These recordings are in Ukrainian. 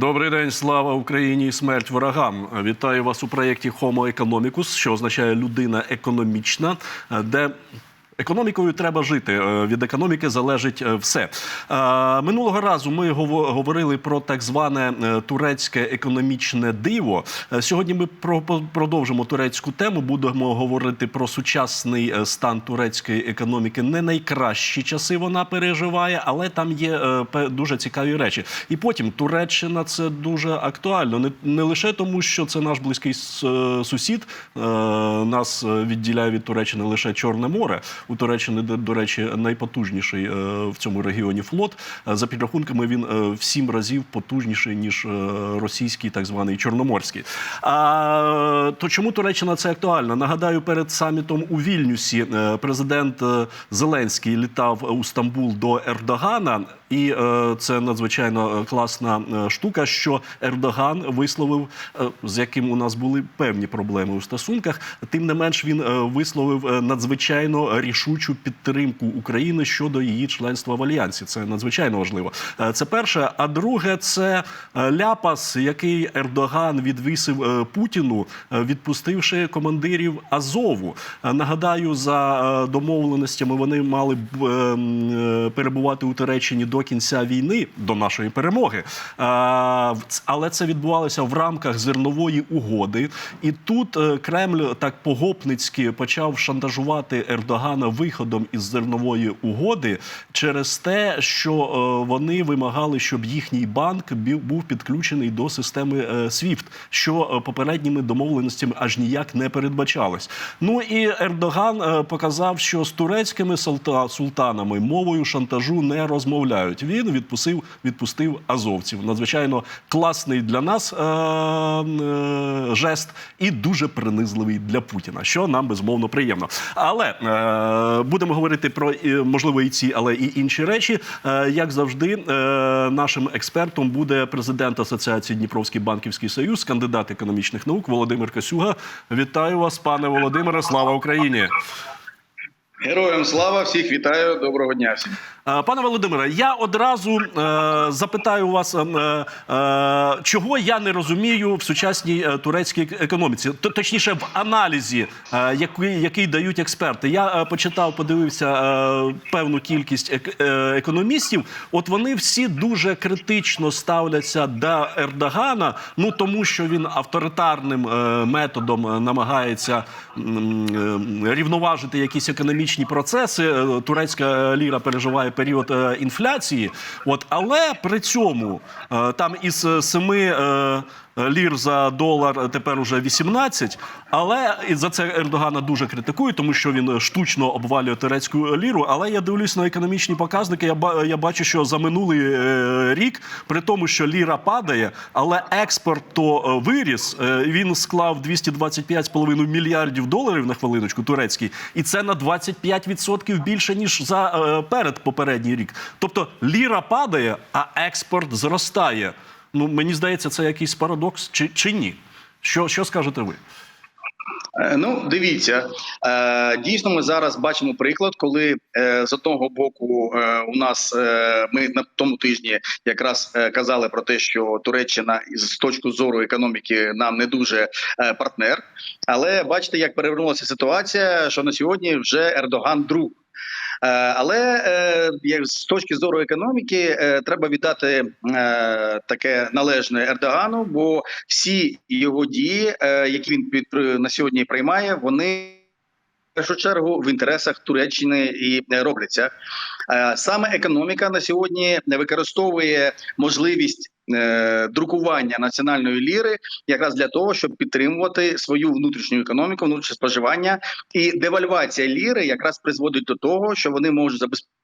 Добрий день, слава Україні і смерть ворогам. Вітаю вас у проєкті Homo Economicus, що означає людина економічна, де економікою треба жити. Е, Від економіки залежить е, все. Е, Минулого разу ми гово- говорили про так зване турецьке економічне диво. Сьогодні ми продовжимо турецьку тему. Будемо говорити про сучасний стан турецької економіки. Не найкращі часи вона переживає, але там є дуже цікаві речі. І потім Туреччина це дуже актуально. Не, лише тому, що це наш близький сусід. Нас відділяє від Туреччини лише Чорне море. У Туреччини, де до речі, найпотужніший е, в цьому регіоні флот. Е, За підрахунками, він е, в сім разів потужніший ніж російський, так званий Чорноморський. А то чому Туреччина це актуально? Нагадаю, перед самітом у Вільнюсі президент Зеленський літав у Стамбул до Ердогана. І е, це надзвичайно е, класна е, штука, що Ердоган висловив, з яким у нас були певні проблеми у стосунках. Тим не менш, він висловив надзвичайно рішучу підтримку України щодо її членства в альянсі. Це надзвичайно важливо. Це перше. А друге, це ляпас, який Ердоган відвісив Путіну, відпустивши командирів Азову. Нагадаю, за домовленостями вони мали б е, е, перебувати у Туреччині до кінця війни, до нашої перемоги. Е, Але це відбувалося в рамках зернової угоди. І тут е, Кремль так погопницьки почав шантажувати Ердогана виходом із зернової угоди через те, що е, вони вимагали, щоб їхній банк був підключений до системи SWIFT, що попередніми домовленостями аж ніяк не передбачалось. Ну і Ердоган показав, що з турецькими султанами мовою шантажу не розмовляють. Він відпустив, відпустив азовців. Надзвичайно класний для нас е, е, жест і дуже принизливий для Путіна, що нам безмовно приємно. Але е, будемо говорити про е, можливо і ці, але і інші речі. Е, як завжди, е, нашим експертом буде президент Асоціації Дніпровський банківський союз, кандидат економічних наук Володимир Касюга. Вітаю вас, пане Володимире. Слава Україні! Героям слава, всіх вітаю, доброго дня всім. Е, Пане Володимире, я одразу е, запитаю вас, е, е, чого я не розумію в сучасній е, турецькій економіці, точніше в аналізі, е, який, який дають експерти. Я е, почитав, подивився е, певну кількість ек- е, економістів. От вони всі дуже критично ставляться до Ердогана, ну тому що він авторитарним е, методом намагається е, рівноважити якісь економічні процеси. Е, Турецька ліра переживає період е, інфляції. От, але при цьому е, там із семи лір за долар тепер уже 18, але і за це Ердогана дуже критикують, тому що він штучно обвалює турецьку ліру. Але я дивлюсь на економічні показники. Я я бачу, що за минулий е, рік, при тому, що ліра падає, але експорт то е, виріс. Е, Він склав 225,5 мільярдів доларів на хвилиночку турецький, і це на 25% більше ніж за перед попередній рік. Тобто ліра падає, а експорт зростає. Ну мені здається, це якийсь парадокс, чи, чи ні? Що, що скажете ви? Е, Ну, дивіться, е, дійсно, ми зараз бачимо приклад, коли е, з одного боку у нас ми на тому тижні якраз казали про те, що Туреччина із точки зору економіки нам не дуже партнер. Але бачите, як перевернулася ситуація, що на сьогодні вже Ердоган друг. Е, Але е, з точки зору економіки е, треба віддати таке належне Ердогану, бо всі його дії, які він під на сьогодні приймає, вони в першу чергу в інтересах Туреччини і робляться. Саме економіка на сьогодні використовує можливість. Е, Друкування національної ліри якраз для того, щоб підтримувати свою внутрішню економіку, внутрішнє споживання, і девальвація ліри якраз призводить до того, що вони можуть забезпечити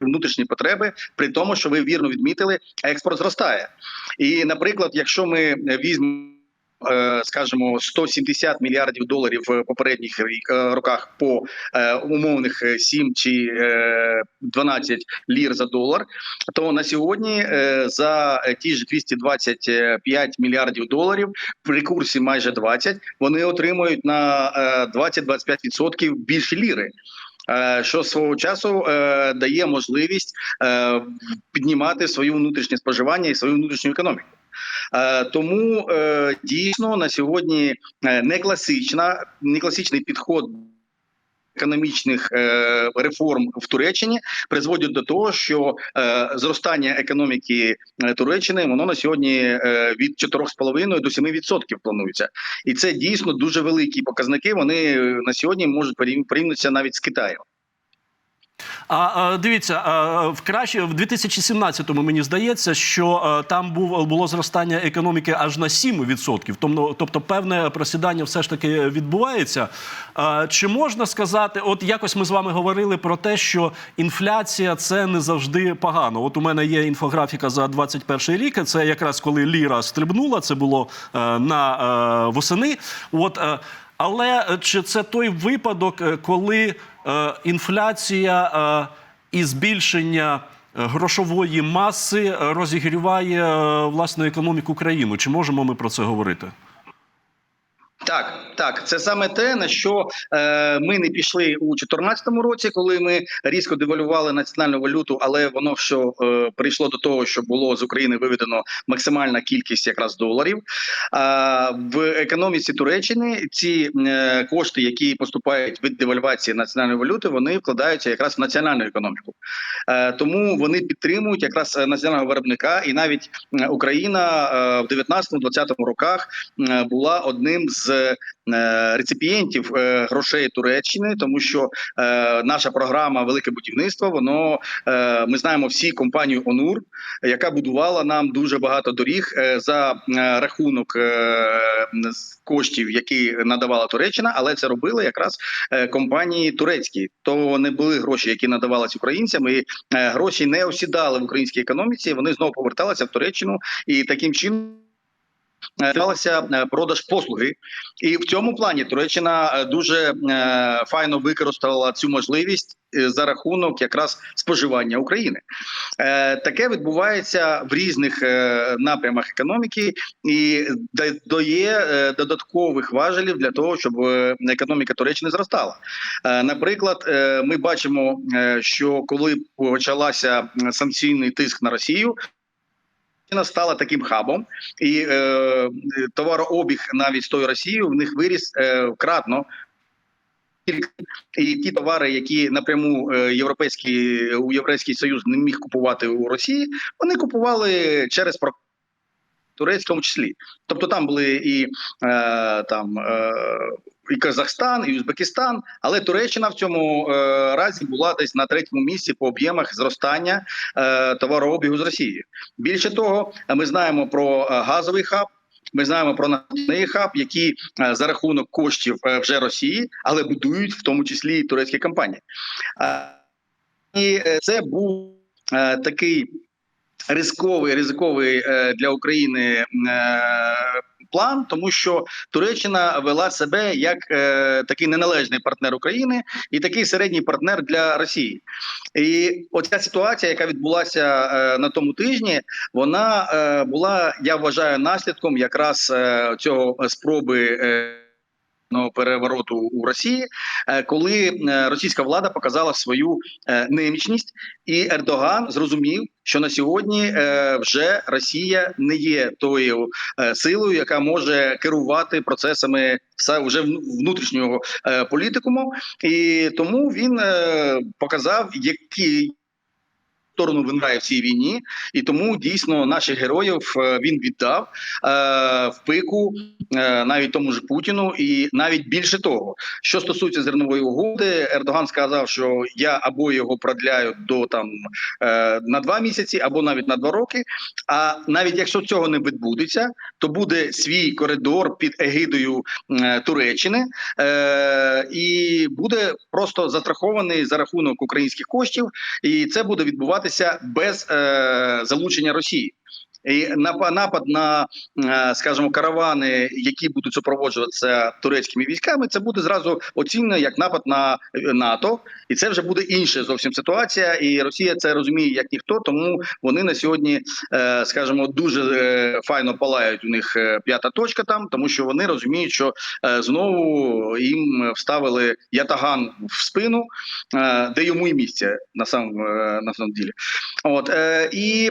внутрішні потреби, при тому, що ви вірно відмітили, експорт зростає. І, наприклад, якщо ми візьмемо. Е, Скажімо, 170 мільярдів доларів в попередніх е, роках по е, умовних е, 7 чи е, 12 лір за долар. То на сьогодні за ті ж 225 мільярдів доларів при курсі майже 20, вони отримують на е, 20-25% більше ліри. Що свого часу е, дає можливість е, піднімати свою внутрішнє споживання і свою внутрішню економіку. Е, тому е, дійсно на сьогодні е, не класична, не класичний підход. Економічних реформ в Туреччині призводять до того, що зростання економіки Туреччини воно на сьогодні від 4,5 до 7% планується, і це дійсно дуже великі показники. Вони на сьогодні можуть порів- порівнятися навіть з Китаєм. А, дивіться, в краще в 2017-му мені здається, що а, там був було зростання економіки аж на 7%. Тобто, тобто певне просідання все ж таки відбувається. Чи можна сказати, от якось ми з вами говорили про те, що інфляція це не завжди погано. От у мене є інфографіка за 21 рік. Це якраз коли ліра стрибнула, це було е, на е, восени. От е, але е, чи це той випадок, е, коли е, інфляція е, і збільшення е, грошової маси е, розігріває власну економіку країни? Чи можемо ми про це говорити? Так, так, це саме те, на що е, ми не пішли у 2014 році, коли ми різко девалювали національну валюту, але воно що е, прийшло до того, що було з України виведено максимальна кількість якраз доларів. А в економіці Туреччини ці е, кошти, які поступають від девальвації національної валюти, вони вкладаються якраз в національну економіку. Е, тому вони підтримують якраз е, національного виробника, і навіть е, Україна е, в 19-20 роках е, була одним з е, реципієнтів е, грошей Туреччини, тому що е, наша програма Велике будівництво. Воно е, ми знаємо всі компанію Онур, яка будувала нам дуже багато доріг е, за е, рахунок е, коштів, які надавала Туреччина, але це робили якраз е, компанії турецькі. То не були гроші, які надавалися українцям, і е, гроші не осідали в українській економіці. Вони знову поверталися в Туреччину і таким чином. Е, е, продаж послуги, і в цьому плані Туреччина е, дуже е, файно використала цю можливість за рахунок якраз споживання України. Таке відбувається в різних напрямах економіки і дає додаткових важелів для того, щоб економіка Туреччини зростала. Наприклад, ми бачимо, що коли почалася санкційний тиск на Росію. Стала таким хабом, і е, товарообіг навіть з тою Росією в них виріс е, кратно. І ті товари, які напряму е, європейський у європейський союз не міг купувати у Росії, вони купували через про турецькому числі. Тобто там були і е, там е, і Казахстан, і Узбекистан, але Туреччина в цьому е, разі була десь на третьому місці по об'ємах зростання е, товарообігу з Росією. Більше того, ми знаємо про е, газовий хаб. Ми знаємо про нафтовий хаб, які за рахунок коштів вже Росії, але будують в тому числі і турецькі компанії. І це був такий ризиковий, ризиковий для України план, тому що Туреччина вела себе як е, такий неналежний партнер України і такий середній партнер для Росії. І оця ситуація, яка відбулася е, на тому тижні, вона е, була, я вважаю, наслідком якраз е, цього спроби. Е, Перевороту у Росії, е, коли е, російська влада показала свою е, немічність, і Ердоган зрозумів, що на сьогодні вже Росія не є тою силою, яка може керувати процесами вже внутрішнього політикуму, і тому він показав, які сторону він в цій війні, і тому дійсно наших героїв е, він віддав е, в пику е, навіть тому ж Путіну, і навіть більше того, що стосується зернової угоди, Ердоган сказав, що я або його продляю до там е, на два місяці, або навіть на два роки. А навіть якщо цього не відбудеться, то буде свій коридор під егидою е, Туреччини, е, і буде просто застрахований за рахунок українських коштів, і це буде відбуватися без е, залучення Росії. І напа- напад на, е, скажімо, каравани, які будуть супроводжуватися турецькими військами, це буде зразу оцінено як напад на е, НАТО, і це вже буде інша зовсім ситуація. І Росія це розуміє як ніхто. Тому вони на сьогодні, е, скажімо, дуже файно палають. У них п'ята точка там, тому що вони розуміють, що знову їм вставили ятаган в спину, де йому і місце на самом на самом ділі. От і.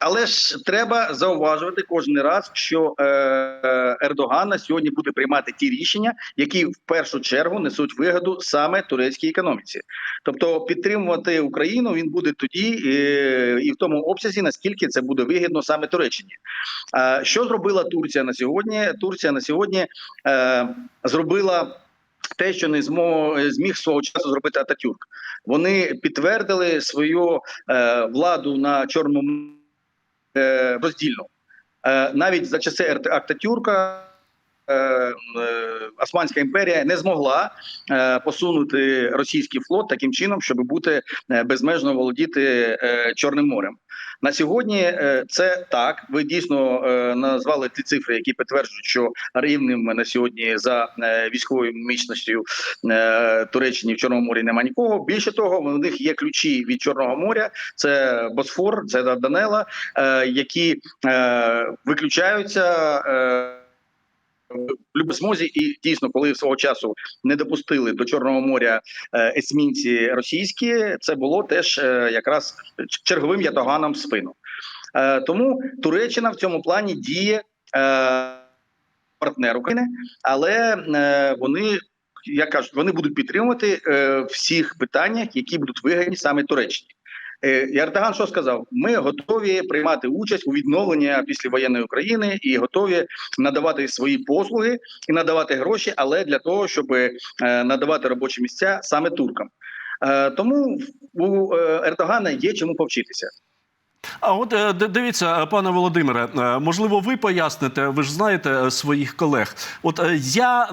Але ж треба зауважувати кожен раз, що е, Ердоган на сьогодні буде приймати ті рішення, які в першу чергу несуть вигоду саме турецькій економіці. Тобто підтримувати Україну він буде тоді е, і в тому обсязі, наскільки це буде вигідно саме Туреччині. Що зробила Турція на сьогодні? Турція на сьогодні е, зробила. Те, що не змог, зміг свого часу зробити Ататюрк, вони підтвердили свою е, владу на чорному е, роздільну. Е, навіть за часи Ататюрка Османська імперія не змогла е, посунути російський флот таким чином, щоб бути е, безмежно володіти е, Чорним морем. На сьогодні е, це так. Ви дійсно е, назвали ті цифри, які підтверджують, що рівним на сьогодні за е, військовою міцністю е, Туреччині в Чорному морі немає нікого. Більше того, в них є ключі від Чорного моря. Це Босфор, це Дарданела, е, які е, виключаються. Любосмозі, і дійсно, коли свого часу не допустили до Чорного моря е, есмінці російські, це було теж е, якраз черговим ятаганом в спину. Е, тому Туреччина в цьому плані діє партнер України, але вони. Як кажуть, вони будуть підтримувати всіх питаннях, які будуть вигідні саме Туреччині. Е, і Ердоган що сказав? Ми готові приймати участь у відновленні післявоєнної України і готові надавати свої послуги і надавати гроші, але для того, щоб е, надавати робочі місця саме туркам. Е, тому у е, Ердогана є чому повчитися. А от е, дивіться, е, пане Володимире, е, можливо, ви поясните, ви ж знаєте своїх колег. От я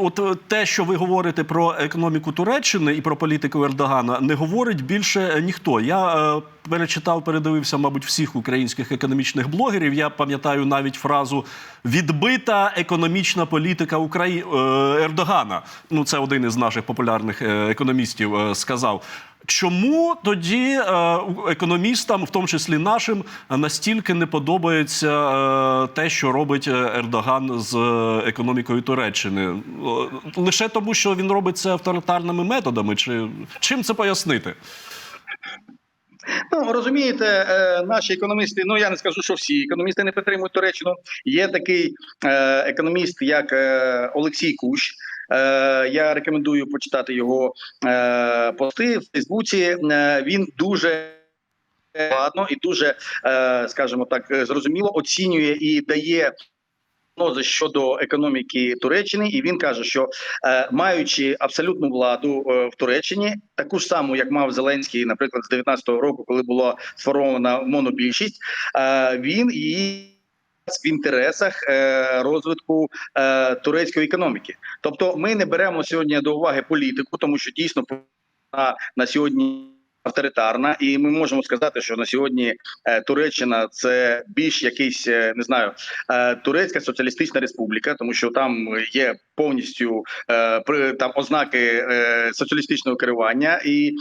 от те, що ви говорите про економіку Туреччини і про політику Ердогана, не говорить більше ніхто. Я перечитав, передивився, мабуть, всіх українських економічних блогерів. Я пам'ятаю навіть фразу відбита економічна політика Украї... е, Ердогана. Ну, це один із наших популярних е, економістів е, сказав. Чому тоді економістам, в тому числі нашим, настільки не подобається те, що робить Ердоган з економікою Туреччини? Лише тому, що він робить це авторитарними методами, чи чим це пояснити? Ну розумієте, е, наші економісти. Ну я не скажу, що всі економісти не підтримують Туреччину. Є такий е, економіст, як е, Олексій Кущ. Я рекомендую почитати його пости в Фейсбуці. Він дуже ладно і дуже, скажімо так, зрозуміло оцінює і дає. Прогнози Щодо економіки Туреччини, і він каже, що е, маючи абсолютну владу е, в Туреччині, таку ж саму, як мав Зеленський, наприклад, з 19-го року, коли була сформована монобільшість, е, він її в інтересах розвитку турецької економіки. Тобто, ми не беремо сьогодні до уваги політику, тому що дійсно на сьогодні. Авторитарна, і ми можемо сказати, що на сьогодні е, Туреччина це більш якийсь е, не знаю е, турецька соціалістична республіка, тому що там є повністю там ознаки соціалістичного керування і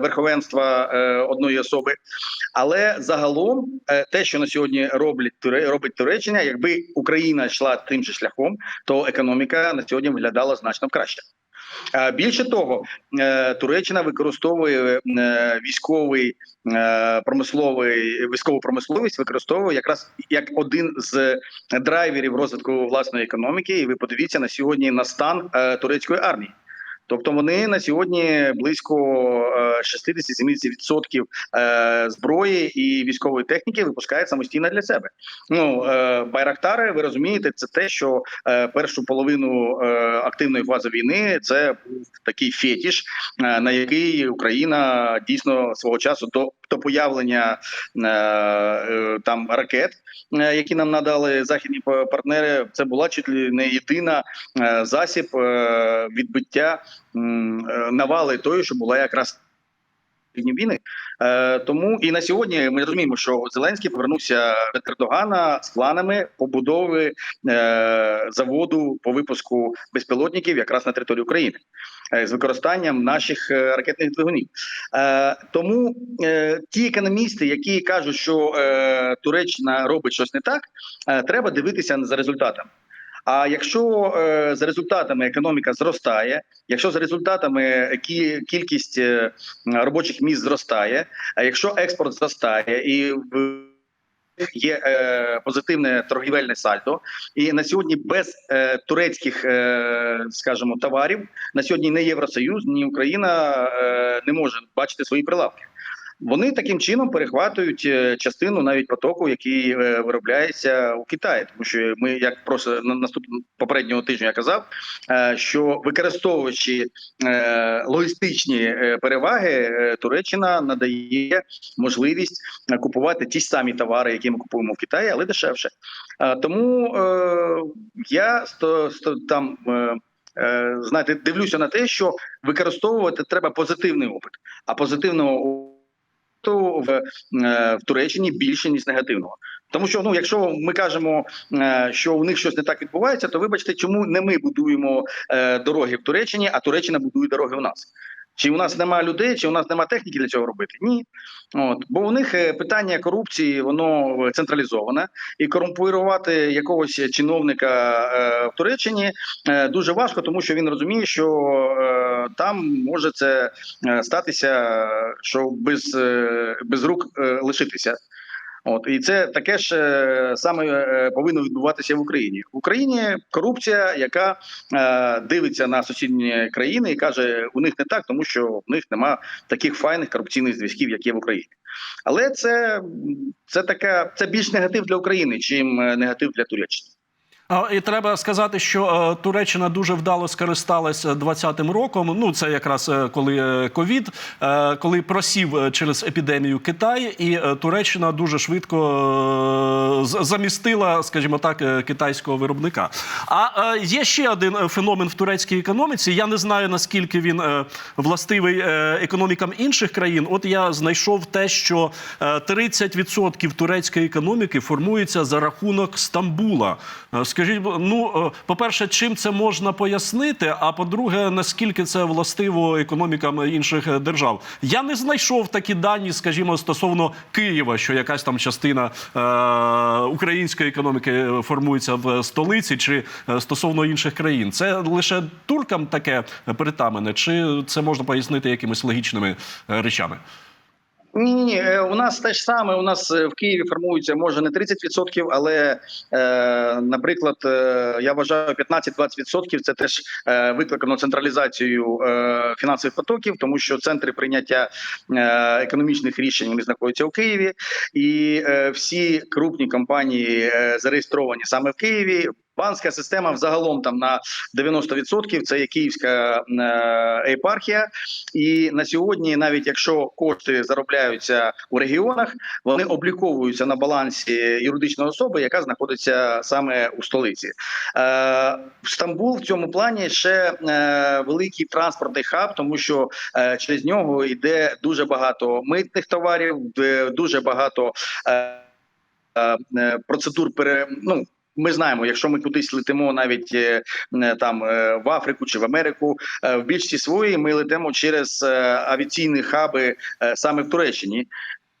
верховенства одної особи. Але загалом, те, що на сьогодні роблять робить Туреччина, якби Україна йшла тим же шляхом, то економіка на сьогодні виглядала значно краще. Більше того, е, Туреччина використовує е, військовий е, промисловий військову промисловість, використовує якраз як один з драйверів розвитку власної економіки. І ви подивіться на сьогодні на стан турецької армії. Тобто вони на сьогодні близько е, 60-70% е, зброї і військової техніки випускають самостійно для себе. Ну е, байрактари, ви розумієте, це те, що е, першу половину е, активної фази війни це був такий фетіш, е, на який Україна дійсно свого часу до, до появлення е, е, там ракет, е, які нам надали західні партнери. Це була чи не єдина засіб відбиття навали тої, що була якраз війни. Е, тому і на сьогодні ми розуміємо, що Зеленський повернувся від Ердогана з планами побудови е, заводу по випуску безпілотників якраз на території України е, з використанням наших е, ракетних двигунів. Е, тому е, ті економісти, які кажуть, що е, Туреччина робить щось не так, е, треба дивитися за результатами. А якщо е, за результатами економіка зростає, якщо за результатами кі- кількість е, робочих місць зростає, а якщо експорт зростає і в є е, позитивне торгівельне сальдо, і на сьогодні без е, турецьких, е, скажімо, товарів на сьогодні не Євросоюз, ні Україна е, не може бачити свої прилавки. Вони таким чином перехватують е, частину навіть потоку, який е, виробляється у Китаї, тому що ми, як просто на наступного попереднього тижня я казав, е, що використовуючи логістичні переваги, Туреччина надає можливість купувати ті самі товари, які ми купуємо в Китаї, але дешевше. Тому я сто, сто, там. Знаєте, дивлюся на те, що використовувати треба позитивний опит, а позитивного в, е, в Туреччині більше ніж негативного. Тому що ну, якщо ми кажемо, е, що у них щось не так відбувається, то вибачте, чому не ми будуємо е, дороги в Туреччині, а Туреччина будує дороги у нас. Чи у нас немає людей, чи у нас немає техніки для цього робити? Ні. От бо у них е, питання корупції воно е, централізоване, і корумпувати якогось чиновника е, в Туреччині дуже важко, тому що він розуміє, що там може це статися, що без, без рук лишитися. От і це таке ж е, саме е, повинно відбуватися в Україні. В Україні корупція, яка е, дивиться на сусідні країни і каже, у них не так, тому що в них нема таких файних корупційних зв'язків, як є в Україні. Але це, це така це більш негатив для України, чим е, негатив для Туреччини. І треба сказати, що е, Туреччина дуже вдало скористалася 20-м роком. Ну це якраз е, коли е, ковід, коли просів через епідемію Китай, і Туреччина дуже швидко замістила, скажімо так, е, китайського виробника. А е, є ще один е, феномен в турецькій економіці. Я не знаю наскільки він властивий економікам інших країн. От я знайшов те, що е, 30% турецької економіки формується за рахунок Стамбула. Скажіть, ну по-перше, чим це можна пояснити? А по-друге, наскільки це властиво економікам інших держав? Я не знайшов такі дані, скажімо, стосовно Києва, що якась там частина української економіки е, формується в столиці, чи е, стосовно інших країн. Це лише туркам таке притамене, чи це можна пояснити якимись логічними е, речами? Ні, ні, ні. У нас те ж саме. У нас е, в Києві формується може не 30%, але, е, наприклад, е, я вважаю 15-20% це теж е, викликано централізацією е, фінансових потоків, тому що центри прийняття е, економічних рішень вони знаходяться у Києві, і е, всі крупні компанії е, зареєстровані саме в Києві. Банкська система взагалом там на 90% це є київська епархія. І на сьогодні, навіть якщо кошти заробляються у регіонах, вони обліковуються на балансі юридичної особи, яка знаходиться саме у столиці. Е, Стамбул в цьому плані ще е, великий транспортний хаб, тому що е, через нього йде дуже багато митних товарів, дуже багато процедур пере. Ну, ми знаємо, якщо ми кудись летимо навіть е, е, там е, в Африку чи в Америку, в більшості своїй ми летимо через авіаційні хаби саме в Туреччині.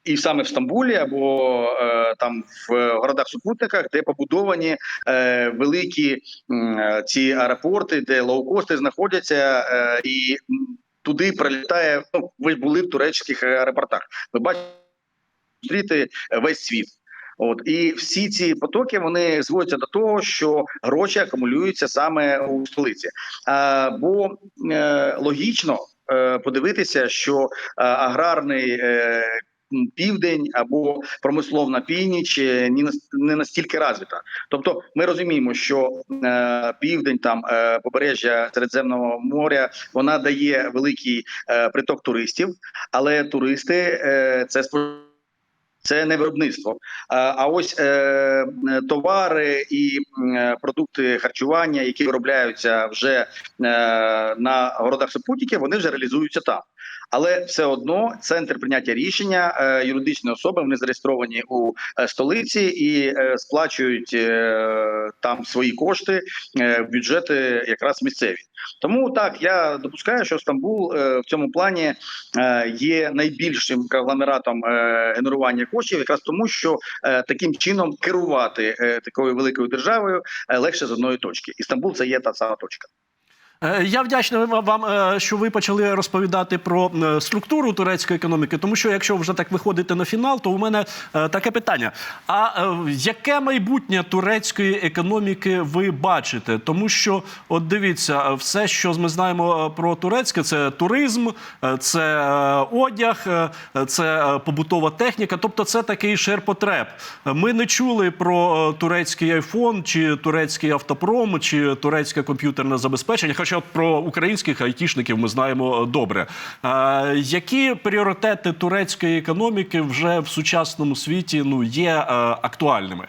І саме в Стамбулі або е, там в городах-супутниках, де побудовані е, великі е, ці аеропорти, де лоукости знаходяться, е, і туди прилітає. Ну, ви були в турецьких аеропортах. Ви бачите зустріти весь світ. От і всі ці потоки вони зводяться до того, що гроші акумулюються саме у столиці. А, бо е, логічно е, подивитися, що е, аграрний. Е, Південь або промисловна північ е, не настільки розвита. Тобто, ми розуміємо, що е, південь, там е, побережжя Середземного моря, вона дає великий е, приток туристів, але туристи е, це споживання. Це не виробництво. А, ось е, е, товари і е, продукти харчування, які виробляються вже на городах супутників, вони вже реалізуються там. Але все одно центр прийняття рішення е, юридичні особи вони зареєстровані у е, столиці і е, сплачують там свої кошти в бюджети якраз місцеві. Тому так я допускаю, що Стамбул в цьому плані є найбільшим конгломератом е, генерування коштів, якраз тому, що таким чином керувати такою великою державою легше з одної точки. І Стамбул це є та сама точка. Е, Я вдячний вам, е, що ви почали розповідати про е, структуру турецької економіки, тому що якщо вже так виходити на фінал, то у мене таке питання: а яке майбутнє турецької економіки ви бачите? Тому що, от дивіться, все, що ми знаємо про турецьке, це туризм, це одяг, це побутова техніка, тобто це такий ширпотреб. Ми не чули про турецький айфон, чи турецький автопром, чи турецьке комп'ютерне забезпечення. Хоча от про українських айтішників ми знаємо е, добре. Е, Які пріоритети турецької економіки вже в сучасному світі ну є е, актуальними?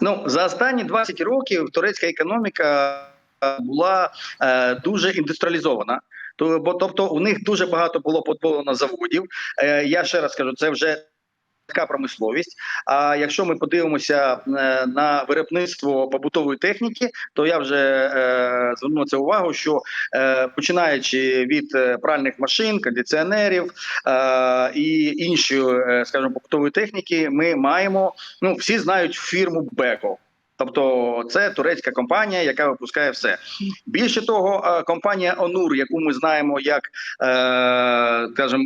Ну за останні 20 років турецька економіка е, була е, дуже індустріалізована. Бо тобто у них дуже багато було подбовано заводів. Е, я ще раз кажу, це вже така промисловість. А якщо ми подивимося е, на виробництво побутової техніки, то я вже е, зверну на це увагу, що е, починаючи від пральних машин, кондиціонерів і іншої, скажімо, побутової техніки, ми маємо ну всі знають фірму Беко. Тобто це турецька компанія, яка випускає все. Більше того, компанія Онур, яку ми знаємо як, е, скажімо,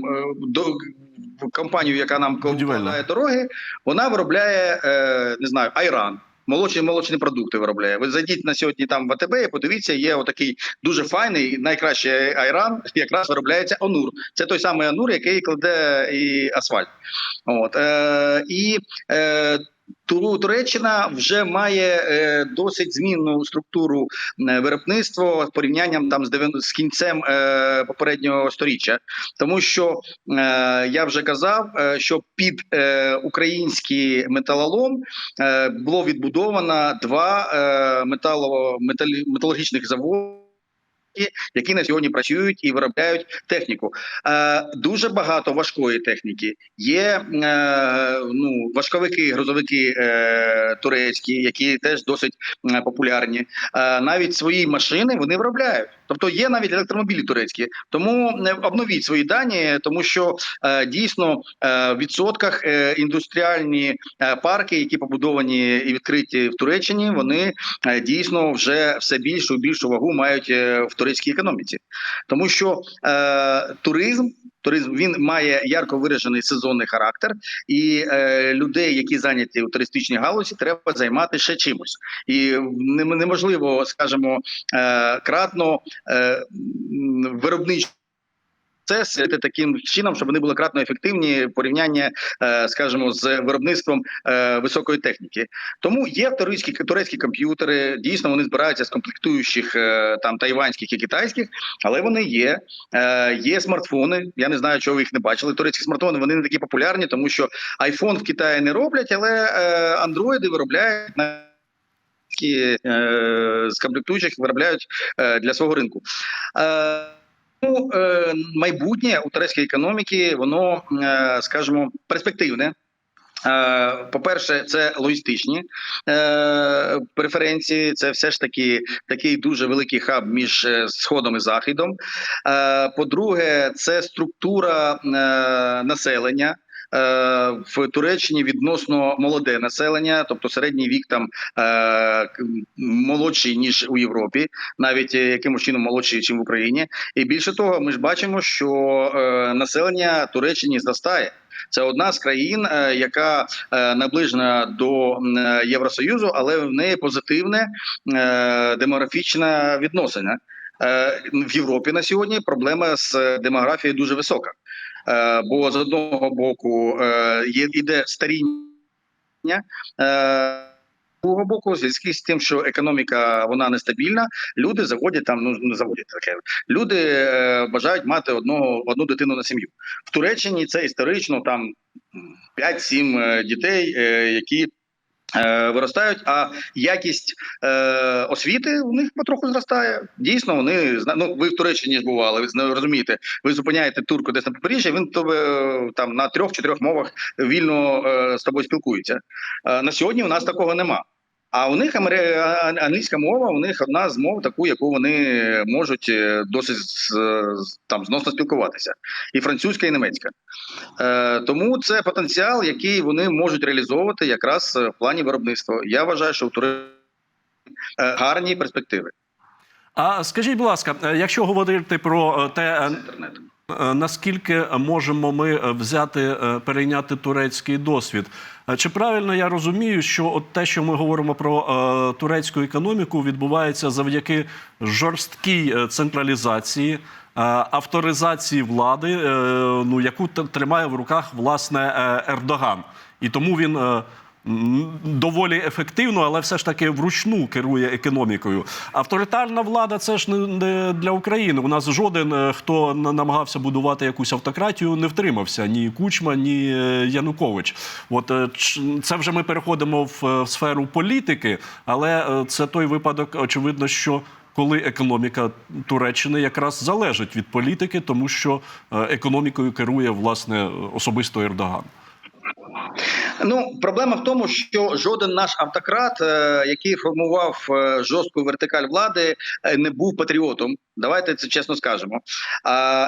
компанію, яка нам Будівельна. дороги, вона виробляє е, не знаю, айран. Молочні молочні продукти виробляє. Ви зайдіть на сьогодні там в АТБ і подивіться, є отакий дуже файний, найкращий айран, якраз виробляється Онур. Це той самий Онур, який кладе і асфальт. От е, і е, Туреччина вже має е, досить змінну структуру е, виробництва з порівнянням там з 90 з кінцем е, попереднього сторіччя, тому що е, я вже казав, е, що під е, український металолом е, було відбудовано два е, метало, металі, металургічних заводи. Які на сьогодні працюють і виробляють техніку. Е, дуже багато важкої техніки. Є е, ну, важковики, грузовики е, турецькі, які теж досить популярні. Е, навіть свої машини вони виробляють. Тобто є навіть електромобілі турецькі. Тому не обновіть свої дані, тому що е, дійсно е, в відсотках е, індустріальні е, парки, які побудовані і відкриті в Туреччині, вони е, дійсно вже все більшу більшу вагу мають е, в турецькій економіці, тому що е, туризм. Туризм він має ярко виражений сезонний характер, і е, людей, які зайняті у туристичній галузі, треба займати ще чимось. І нем- неможливо, скажімо, е, кратно е, м, виробничі процеси таким чином, щоб вони були кратно ефективні в порівнянні, е, скажімо, з виробництвом е, високої техніки. Тому є турецькі турецькі комп'ютери. Дійсно, вони збираються з комплектуючих е, там тайванських і китайських, але вони є. Є смартфони. Я не знаю, чого ви їх не бачили. Турецькі смартфони вони не такі популярні, тому що iPhone в Китаї не роблять, але андроїди виробляють на з комплектуючих виробляють для свого ринку. Ну, е, майбутнє у турецької економіки, воно, е, скажімо, перспективне. Е, По-перше, це логістичні преференції. Це все ж таки такий дуже великий хаб між сходом і західом. Е, По-друге, це структура населення. Е, В Туреччині відносно молоде населення, тобто середній вік там е, молодший ніж у Європі, навіть е, якимось чином молодший, ніж в Україні. І більше того, ми ж бачимо, що населення Туреччині зростає. Це одна з країн, яка наближена до Євросоюзу, але в неї позитивне демографічне відносина. В Європі на сьогодні проблема з демографією дуже висока. Е, Бо з одного боку е, є іде старіння. е, з другого боку, зв'язку з тим, що економіка вона нестабільна, люди заводять там, ну не заводять таке. Люди е, бажають мати одного одну дитину на сім'ю. В Туреччині це історично там 5-7 е, дітей, е, які виростають, а якість е, освіти у них потроху зростає. Дійсно, вони ну, ви в Туреччині ж бували, ви розумієте, ви зупиняєте турку десь на побережжі, він е, там на трьох-чотирьох мовах вільно е, з тобою спілкується. Е, на сьогодні у нас такого нема. А у них англійська мова, у них одна з мов, таку, яку вони можуть е, досить там зносно спілкуватися, і французька, і німецька. Е, тому це потенціал, який вони можуть реалізовувати якраз е, в плані виробництва. Я вважаю, що в Туреччині е, гарні перспективи А скажіть, будь ласка, якщо говорити про те, е, Наскільки можемо ми е, взяти е, перейняти турецький досвід? Чи правильно я розумію, що от те, що ми говоримо про турецьку економіку, відбувається завдяки жорсткій централізації, авторизації влади, ну яку тримає в руках власне Ердоган, і тому він. Доволі ефективно, але все ж таки вручну керує економікою. Авторитарна влада це ж не- для України. У нас жоден, е, хто на- намагався будувати якусь автократію, не втримався ні Кучма, ні е, Янукович. От е, це вже ми переходимо в, сферу політики, але це той випадок, очевидно, що. Коли економіка Туреччини якраз залежить від політики, тому що економікою керує власне особисто Ердоган. Ну, проблема в тому, що жоден наш автократ, е, який формував е, жорстку вертикаль влади, е, не був патріотом. Давайте це чесно скажемо.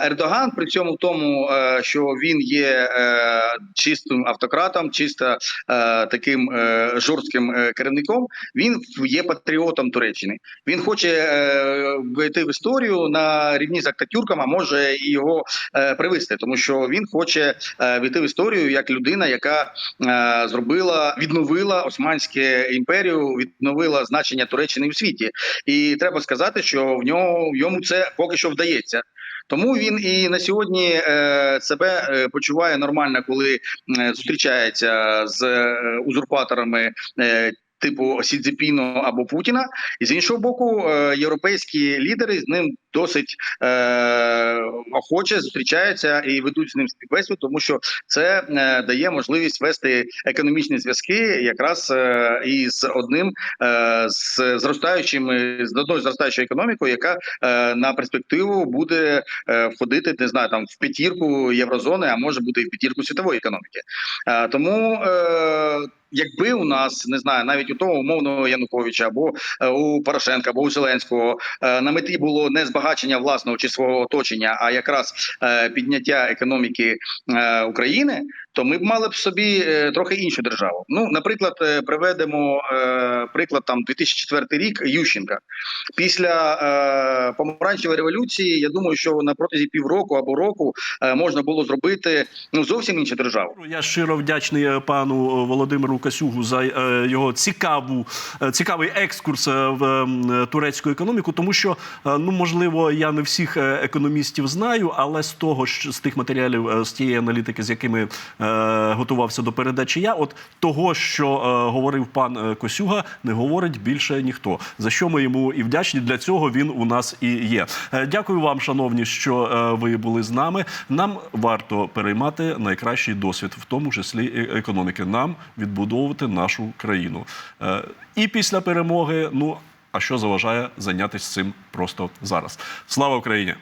Ердоган при цьому в тому, е, що він є е, чистим автократом, чисто е, таким жорстким керівником. Він є патріотом Туреччини. Він хоче вийти в історію на рівні з Актатюрком, а може і його привести, тому що він хоче війти в історію як людина, яка зробила, відновила Османську імперію, відновила значення Туреччини в світі. І треба сказати, що в нього в йому це поки що вдається. Тому він і на сьогодні е, себе е, почуває нормально, коли е, зустрічається з узурпаторами. Типу Сідзіпіну або Путіна, і з іншого боку, європейські лідери з ним досить е, охоче зустрічаються і ведуть з ним співбесіду, тому що це е, дає можливість вести економічні зв'язки якраз е, із одним е, з зростаючим з одною зростаючою економікою, яка е, на перспективу буде е, входити, не знаю, там в п'ятірку єврозони, а може бути і в п'ятірку світової економіки. Е, тому. Е, Якби у нас не знаю, навіть у того умовного Януковича або е, у Порошенка, або у Зеленського е, на меті було не збагачення власного чи свого оточення, а якраз е, підняття економіки е, України, то ми б мали б собі е, трохи іншу державу. Ну, наприклад, е, приведемо е, приклад там 2004 рік Ющенка. Після помаранчевої революції, я думаю, що на протязі півроку або року можна було зробити ну зовсім іншу державу. Я щиро вдячний пану Володимиру Касюгу за його цікаву, цікавий екскурс в турецьку економіку, тому що ну можливо я не всіх економістів знаю, але з того з тих матеріалів, з тієї аналітики, з якими готувався до передачі, я от того, що е, говорив пан е, Косюга, не говорить більше ніхто. За що ми йому і вдячні. Для цього він у нас і є. Е, Дякую вам, шановні, що е, ви були з нами. Нам варто переймати найкращий досвід, в тому числі економіки. Нам відбудовувати нашу країну. Е, І після перемоги. Ну а що заважає зайнятися цим просто зараз? Слава Україні!